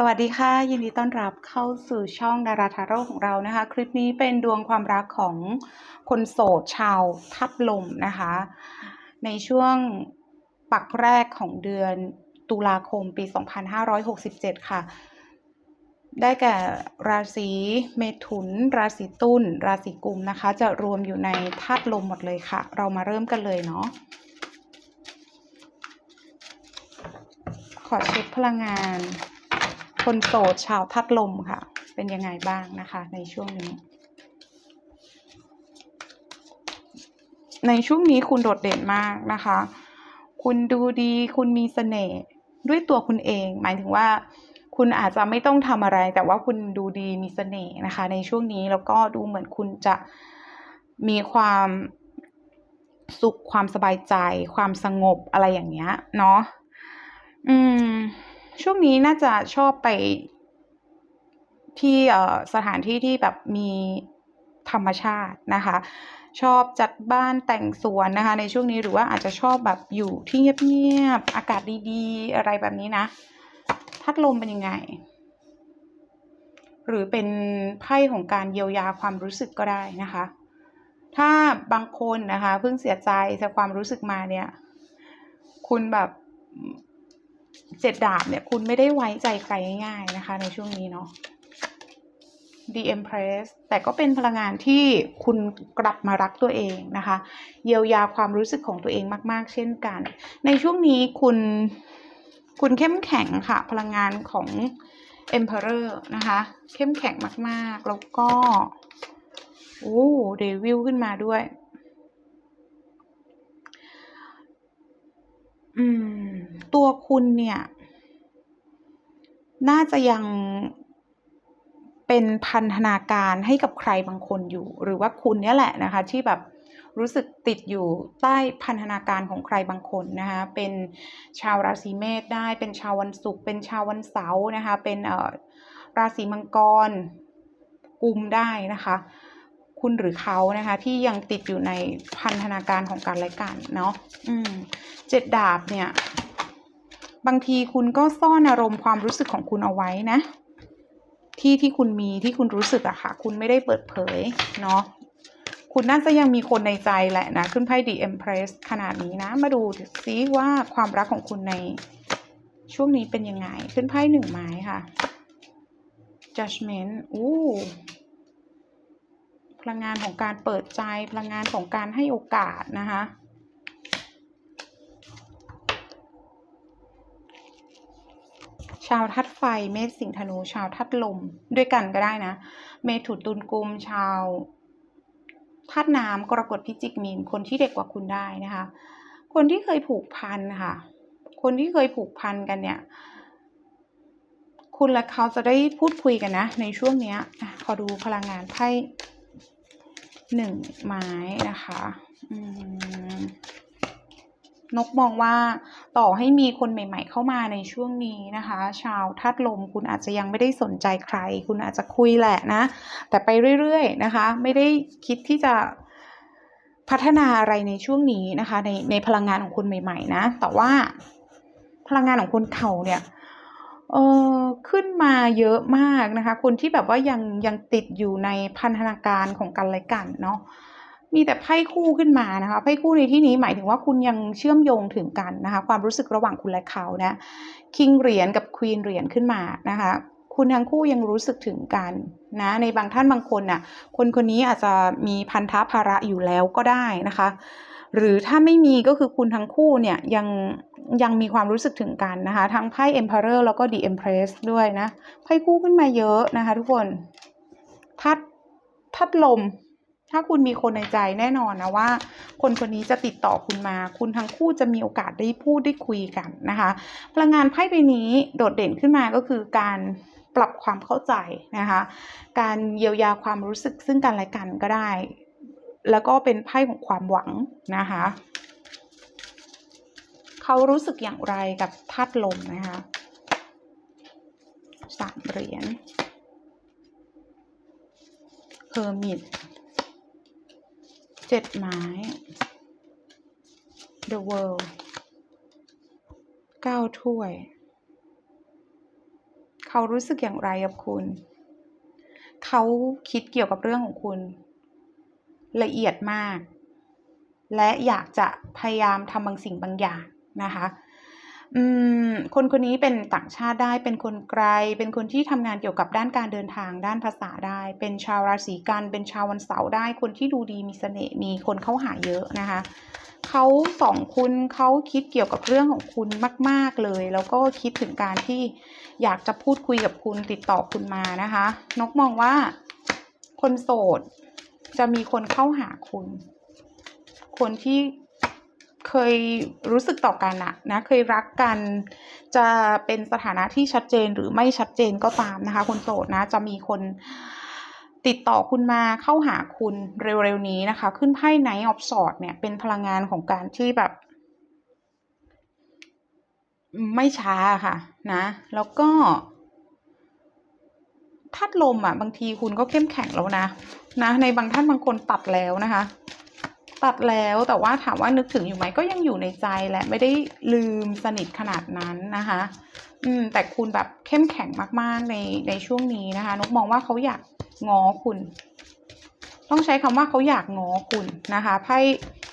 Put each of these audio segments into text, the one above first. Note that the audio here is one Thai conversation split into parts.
สวัสดีค่ะ ยินดีต้อนรับเข้าสู่ช่องดาราทาโร่ของเรานะคะ คลิปนี้เป็นดวงความรักของคนโสดชาวทับลมนะคะ ในช่วงปักแรกของเดือนตุลาคมปี 2567 ค่ะ ได้แก่ราศีเมถุน ราศีตุลราศีกุมนะคะ จะรวมอยู่ในธาตุลมหมดเลยค่ะ เรามาเริ่มกันเลยเนาะขอเช็คพลังงาน คนโสดชาวทัดลมค่ะ เป็นยังไงบ้างนะคะ ในช่วงนี้ ในช่วงนี้คุณโดดเด่นมากนะคะ คุณดูดีคุณมีเสน่ห์ด้วยตัวคุณเอง หมายถึงว่าคุณอาจจะไม่ต้องทำอะไร แต่ว่าคุณดูดีมีเสน่ห์นะคะ ในช่วงนี้แล้วก็ดูเหมือนคุณจะมีความสุขความสบายใจ ความสงบอะไรอย่างเงี้ยเนาะอืม ช่วงนี้น่าจะชอบไป ที่เอ่อสถานที่ที่แบบมีธรรมชาตินะคะ ชอบจัดบ้านแต่งสวนนะคะ ในช่วงนี้หรือว่าอาจจะชอบแบบอยู่ที่เงียบๆอากาศดีๆ อะไรแบบนี้นะทัดลมเป็นยังไง หรือเป็นไพ่ของการเยียวยาความรู้สึกก็ได้นะคะ ถ้าบางคนนะคะเพิ่งเสียใจจากความรู้สึกมาเนี่ย คุณแบบ เจ็ดดาบเนี่ยคุณไม่ได้ไว้ใจใครง่ายๆนะคะ ในช่วงนี้เนาะ The Empress แต่ก็เป็นพลังงานที่คุณกลับมารักตัวเองนะคะ เยียวยาความรู้สึกของตัวเองมาก ๆ เช่นกัน ในช่วงนี้คุณคุณเข้มแข็งค่ะ พลังงานของ Emperor นะคะ เข้มแข็งมาก ๆ แล้วก็ โอ้เดวิลขึ้นมาด้วย อืม ตัวคุณเนี่ย น่าจะยังเป็นพันธนาการให้กับใครบางคนอยู่ หรือว่าคุณเนี่ยแหละนะคะ ที่แบบรู้สึกติดอยู่ใต้พันธนาการของใครบางคนนะคะ เป็นชาวราศีเมษได้ เป็นชาววันศุกร์ เป็นชาววันเสาร์นะคะ เป็นเอ่อราศีมังกรกุมได้นะคะ คุณหรือเขานะคะ ที่ยังติดอยู่ในพันธนาการของการและกันเนาะอืมเจ็ดดาบเนี่ย บางทีคุณก็ซ่อนอารมณ์ความรู้สึกของคุณเอาไว้นะ ที่ที่คุณมีที่คุณรู้สึกอะค่ะ คุณไม่ได้เปิดเผยเนาะคุณน่าจะยังมีคนในใจแหละนะ ขึ้นไพ่ The Empress ขนาดนี้นะ มาดูซิว่าความรักของคุณในช่วงนี้เป็นยังไง ขึ้นไพ่หนึ่งไม้ค่ะ Judgment อู้ พลังงานของการเปิดใจ พลังงานของการให้โอกาสนะคะชาวทัดไฟเมษสิงธนู ชาวทัดลมด้วยกันก็ได้นะ เมถุนตุลกุม ชาวทัดน้ำกรกฎพิจิกมีน คนที่เด็กกว่าคุณได้นะคะ คนที่เคยผูกพันค่ะ คนที่เคยผูกพันกันเนี่ย คุณและเขาจะได้พูดคุยกันนะ ในช่วงเนี้ยขอดูพลังงานไพ่ หนึ่งไม้นะคะนกมองว่าต่อให้มีคนใหม่ ๆ เข้ามาในช่วงนี้นะคะ ชาวธาตุลมคุณอาจจะยังไม่ได้สนใจใคร คุณอาจจะคุยแหละนะ แต่ไปเรื่อยๆนะคะ ไม่ได้คิดที่จะพัฒนาอะไรในช่วงนี้นะคะ ในในพลังงานของคุณใหม่ ๆ นะ แต่ว่าพลังงานของคนเขาเนี่ย เออขึ้นมาเยอะมากนะคะ คนที่แบบว่ายังยังติดอยู่ในพันธนาการของกันและกันเนาะมีแต่ไพ่คู่ขึ้นมานะคะไพ่คู่ในที่นี้หมายถึงว่าคุณยังเชื่อมโยงถึงกันนะคะ ความรู้สึกระหว่างคุณและเขานะคิงเหรียญกับควีนเหรียญขึ้นมานะคะ คุณทั้งคู่ยังรู้สึกถึงกันนะในบางท่านบางคนน่ะ คนคนนี้อาจจะมีพันธะภาระอยู่แล้วก็ได้นะคะ หรือถ้าไม่มีก็คือคุณทั้งคู่เนี่ยยัง ยังมีความรู้สึกถึงกันนะคะ ทั้งไพ่ Emperor แล้วก็ The Empress ด้วยนะ ไพ่คู่ขึ้นมาเยอะนะคะทุกคนทัดทัดลม ถ้าคุณมีคนในใจแน่นอนนะว่า คนคนนี้จะติดต่อคุณมา คุณทั้งคู่จะมีโอกาสได้พูดได้คุยกันนะคะ พลังงานไพ่ใบนี้โดดเด่นขึ้นมาก็คือการปรับความเข้าใจนะคะ การเยียวยาความรู้สึกซึ่งกันและกันก็ได้ แล้วก็เป็นไพ่ของความหวังนะคะ เขารู้สึกอย่างไรกับธาตุลมนะคะสามเหรียญเฮอร์มิตเจ็ดไม้ The World เก้าถ้วย เขารู้สึกอย่างไรกับคุณ เขาคิดเกี่ยวกับเรื่องของคุณ ละเอียดมาก และอยากจะพยายามทำบางสิ่งบางอย่าง นะคะคนคนนี้เป็นต่างชาติได้เป็นคนไกล เป็นคนที่ทำงานเกี่ยวกับด้านการเดินทางด้านภาษาได้ เป็นชาวราศีกัน เป็นชาววันเสาร์ได้ คนที่ดูดีมีเสน่ห์มีคนเข้าหาเยอะนะคะเขาสองคุณเขาคิดเกี่ยวกับเรื่องของคุณมาก ๆเลย แล้วก็คิดถึงการที่อยากจะพูดคุยกับคุณติดต่อคุณมานะคะ นกมองว่าคนโสดจะมีคนเข้าหาคุณ คนที่ เคยรู้สึกต่อกันอะนะเคยรักกัน จะเป็นสถานะที่ชัดเจนหรือไม่ชัดเจนก็ตามนะคะ คนโสดนะ จะมีคนติดต่อคุณมาเข้าหาคุณเร็วๆนี้นะคะ ขึ้นไพ่ Knight of Swords เนี่ยเป็นพลังงานของการที่แบบ ไม่ช้าค่ะ นะ แล้วก็ธาตุลมอะบางทีคุณก็เข้มแข็งแล้วนะ นะ ในบางท่านบางคนตัดแล้วนะคะ ตัดแล้วแต่ว่าถามว่านึกถึงอยู่ไหมก็ยังอยู่ในใจแหละไม่ได้ลืมสนิทขนาดนั้นนะคะ อืม แต่คุณแบบเข้มแข็งมากๆในในช่วงนี้นะคะนกมองว่าเขาอยากง้อคุณ ต้องใช้คำว่าเขาอยากง้อคุณนะคะไพ่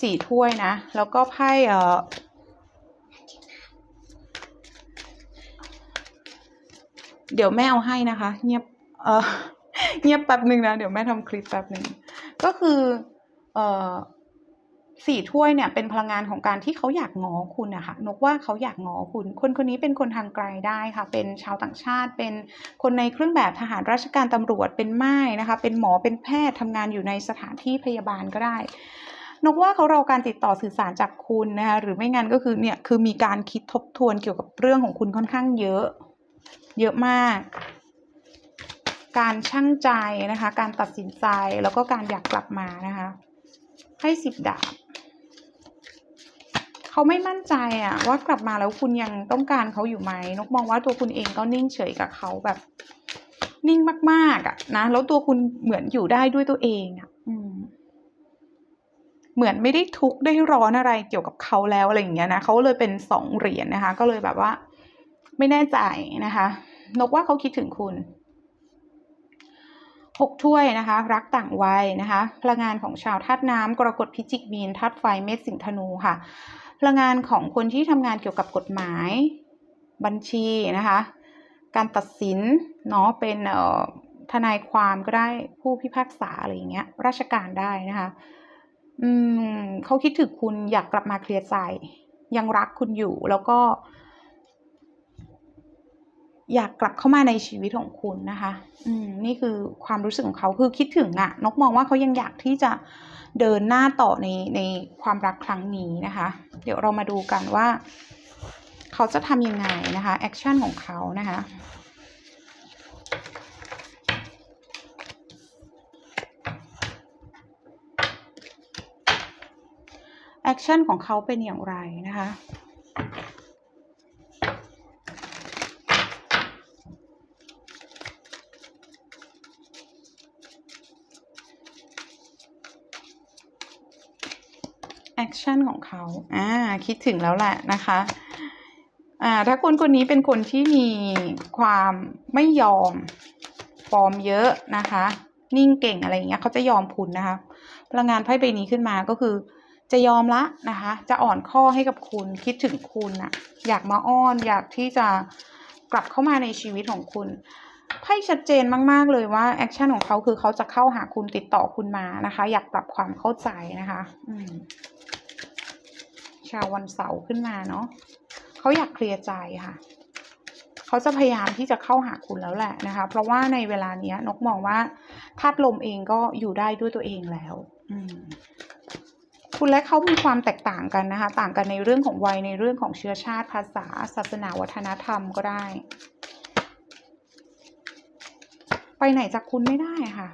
สี่ถ้วยนะ แล้วก็ไพ่เอ่อเดี๋ยวแม่เอาให้นะคะ เงียบเออเงียบแป๊บหนึ่งนะ เดี๋ยวแม่ทำคลิปแป๊บหนึ่ง ก็คือ เอ่อ สี่ถ้วยเนี่ยเป็นพลังงานของการที่เขาอยากงอคุณนะคะนกว่าเขาอยากงอคุณ คนคนนี้เป็นคนทางไกลได้ค่ะ เป็นชาวต่างชาติ เป็นคนในเครื่องแบบทหารราชการตำรวจเป็นไม้นะคะ เป็นหมอเป็นแพทย์ทำงานอยู่ในสถานที่พยาบาลก็ได้นกว่าเขาเรอการติดต่อสื่อสารจากคุณนะคะหรือไม่งั้นก็คือเนี่ยคือมีการคิดทบทวนเกี่ยวกับเรื่องของคุณค่อนข้างเยอะ เยอะมาก การช่างใจนะคะ การตัดสินใจแล้วก็การอยากกลับมานะคะ ให้สิบดาบ เขาไม่มั่นใจอะว่ากลับมาแล้วคุณยังต้องการเขาอยู่ไหมนกมองว่าตัวคุณเองก็นิ่งเฉยกับเขาแบบ นิ่งมากๆอะนะแล้วตัวคุณเหมือนอยู่ได้ด้วยตัวเองอะอืมเหมือนไม่ได้ทุกข์ได้ร้อนอะไรเกี่ยวกับเขาแล้วอะไรอย่างเงี้ยนะเขาเลยเป็นสองเหรียญนะคะ ก็เลยแบบว่า ไม่แน่ใจนะคะ นกว่าเขาคิดถึงคุณหกถ้วยนะคะ รักต่างวัยนะคะ พลังงานของชาวธาตุน้ำกรกฎพิจิกมีนธาตุไฟเมษสิงธนูค่ะ พลังงานของคนที่ทำงานเกี่ยวกับกฎหมาย บัญชีนะคะ การตัดสินเนาะเป็นทนายความก็ได้ผู้พิพากษาอะไรอย่างเงี้ย ราชการได้นะคะ อืมเขาคิดถึงคุณอยากกลับมาเคลียร์ใจ ยังรักคุณอยู่แล้วก็ อยากกลับเข้ามาในชีวิตของคุณนะคะ อืม นี่คือความรู้สึกของเขาคือคิดถึงอะนกมองว่าเขายังอยากที่จะเดินหน้าต่อในในความรักครั้งนี้นะคะ เดี๋ยวเรามาดูกันว่า เขาจะทำยังไงนะคะแอคชั่นของเขานะคะแอคชั่นของเขาเป็นอย่างไรนะคะ คชั่นของเขาอ่าคิดถึงแล้วแหละนะคะอ่าถ้าคนคนนี้เป็นคนที่มีความไม่ยอมฟอร์มเยอะนะคะ นิ่งเก่งอะไรอย่างเงี้ยเขาจะยอมคุณนะคะ พลังงานไพ่ใบนี้ขึ้นมาก็คือจะยอมละนะคะ จะอ่อนข้อให้กับคุณคิดถึงคุณอะอยากมาอ้อนอยากที่จะกลับเข้ามาในชีวิตของคุณไพ่ชัดเจนมาก ๆ เลยว่าแอคชั่นของเขาคือเขาจะเข้าหาคุณติดต่อคุณมานะคะ อยากปรับความเข้าใจนะคะ อืม ชาววันเสาร์ขึ้นมาเนาะเขาอยากเคลียร์ใจค่ะเขาจะพยายามที่จะเข้าหาคุณแล้วแหละนะคะ เพราะว่าในเวลานี้นกมองว่าธาตุลมเองก็อยู่ได้ด้วยตัวเองแล้วคุณและเขามีความแตกต่างกันนะคะ ต่างกันในเรื่องของวัยในเรื่องของเชื้อชาติภาษา ศาสนาวัฒนธรรมก็ได้ ไปไหนจากคุณไม่ได้ค่ะ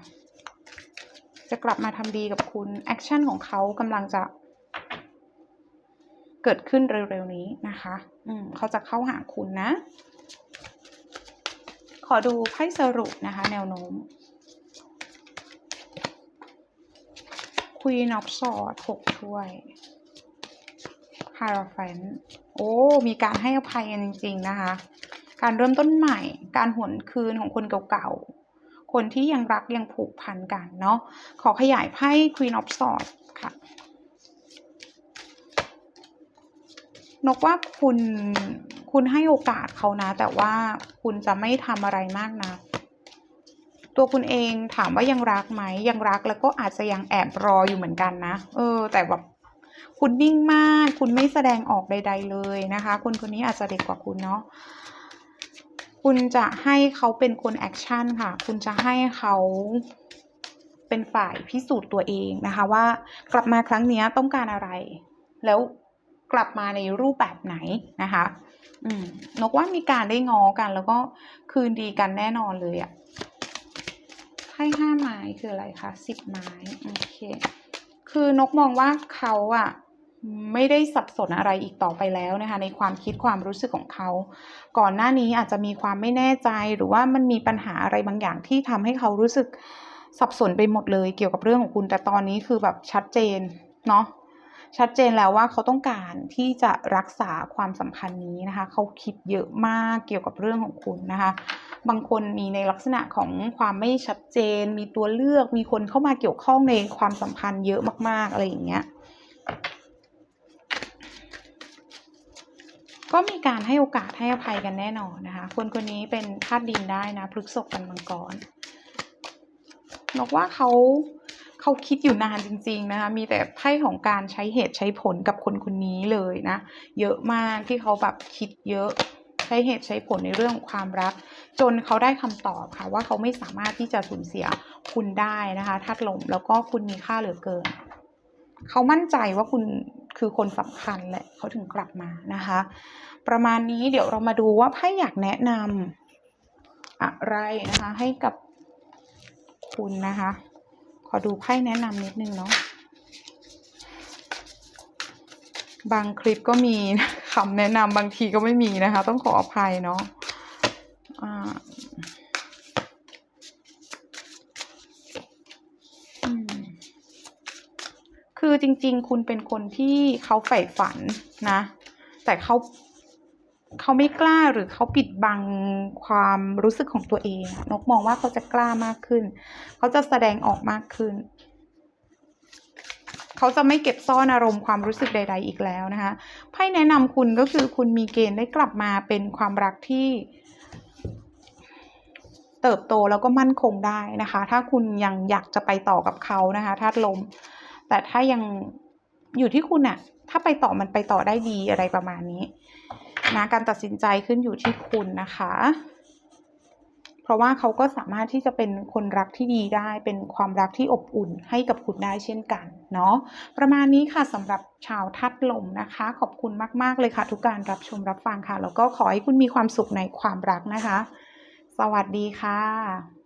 จะกลับมาทำดีกับคุณแอคชั่นของเขากำลังจะ เกิดขึ้นเร็วๆนี้นะคะ อืมเขาจะเข้าหาคุณนะ ขอดูไพ่สรุปนะคะ แนวโน้ม Queen of Swords หกถ้วย Hierophant โอ้ มีการให้อภัยกันจริง ๆ นะคะ การเริ่มต้นใหม่ การหวนคืนของคนเก่าๆ คนที่ยังรักยังผูกพันกันเนาะ ขอขยายไพ่ Queen of Swords ค่ะ นกว่าคุณคุณให้โอกาสเขานะ แต่ว่าคุณจะไม่ทำอะไรมากนะ ตัวคุณเองถามว่ายังรักไหมยังรักแล้วก็อาจจะยังแอบรออยู่เหมือนกันนะ เออ แต่แบบคุณนิ่งมาก คุณไม่แสดงออกใด ๆ เลยนะคะคนคนนี้อาจจะเด็กกว่าคุณเนาะคุณจะให้เขาเป็นคนแอคชั่นค่ะ คุณจะให้เขาเป็นฝ่ายพิสูจน์ตัวเองนะคะ ว่ากลับมาครั้งนี้ต้องการอะไรแล้ว กลับมาในรูปแบบไหนนะคะอืมนกว่ามีการได้งอกัน แล้วก็คืนดีกันแน่นอนเลยอะไพ่ห้าไม้คืออะไรคะสิบไม้โอเค คือนกมองว่าเขาอะไม่ได้สับสนอะไรอีกต่อไปแล้วนะคะ ในความคิดความรู้สึกของเขา ก่อนหน้านี้อาจจะมีความไม่แน่ใจหรือว่ามันมีปัญหาอะไรบางอย่างที่ทำให้เขารู้สึกสับสนไปหมดเลยเกี่ยวกับเรื่องของคุณ แต่ตอนนี้คือแบบชัดเจนเนาะ ชัดเจนแล้วว่าเขาต้องการที่จะรักษาความสัมพันธ์นี้นะคะ เขาคิดเยอะมากเกี่ยวกับเรื่องของคุณนะคะ บางคนมีในลักษณะของความไม่ชัดเจน มีตัวเลือก มีคนเข้ามาเกี่ยวข้องในความสัมพันธ์เยอะมาก ๆ อะไรอย่างเงี้ย ก็มีการให้โอกาสให้อภัยกันแน่นอนนะคะ คนคนนี้เป็นธาตุดินได้นะพฤกษกกันมังกรบอกว่าเขา เขาคิดอยู่นานจริง ๆนะคะ มีแต่ไพ่ของการใช้เหตุใช้ผลกับคนคนนี้เลยนะ เยอะมากที่เขาแบบคิดเยอะใช้เหตุใช้ผลในเรื่องความรัก จนเขาได้คำตอบค่ะ ว่าเขาไม่สามารถที่จะสูญเสียคุณได้นะคะธาตุลมแล้วก็คุณมีค่าเหลือเกิน เขามั่นใจว่าคุณคือคนสำคัญแหละเขาถึงกลับมานะคะ ประมาณนี้เดี๋ยวเรามาดูว่าไพ่อยากแนะนำอะไรนะคะให้กับคุณนะคะ อดูไพ่แนะนำนิดนึงเนาะบางคลิปก็มีคำแนะนำบางทีก็ไม่มีนะคะ ต้องขออภัยเนาะคือจริง ๆ คุณเป็นคนที่เขาใฝ่ฝันนะ แต่เขา เขาไม่กล้าหรือเขาปิดบังความรู้สึกของตัวเอง นกมองว่าเขาจะกล้ามากขึ้น เขาจะแสดงออกมากขึ้น เขาจะไม่เก็บซ่อนอารมณ์ความรู้สึกใด ๆ อีกแล้วนะคะไพ่แนะนำคุณก็คือคุณมีเกณฑ์ได้กลับมาเป็นความรักที่เติบโตแล้วก็มั่นคงได้นะคะ ถ้าคุณยังอยากจะไปต่อกับเขานะคะธาตุลม แต่ถ้ายังอยู่ที่คุณอะถ้าไปต่อมันไปต่อได้ดีอะไรประมาณนี้ นะการตัดสินใจขึ้นอยู่ที่คุณนะคะ เพราะว่าเขาก็สามารถที่จะเป็นคนรักที่ดีได้ เป็นความรักที่อบอุ่นให้กับคุณได้เช่นกันเนาะประมาณนี้ค่ะสำหรับชาวทัดลมนะคะ ขอบคุณมากๆเลยค่ะ ทุกการรับชมรับฟังค่ะ แล้วก็ขอให้คุณมีความสุขในความรักนะคะ สวัสดีค่ะ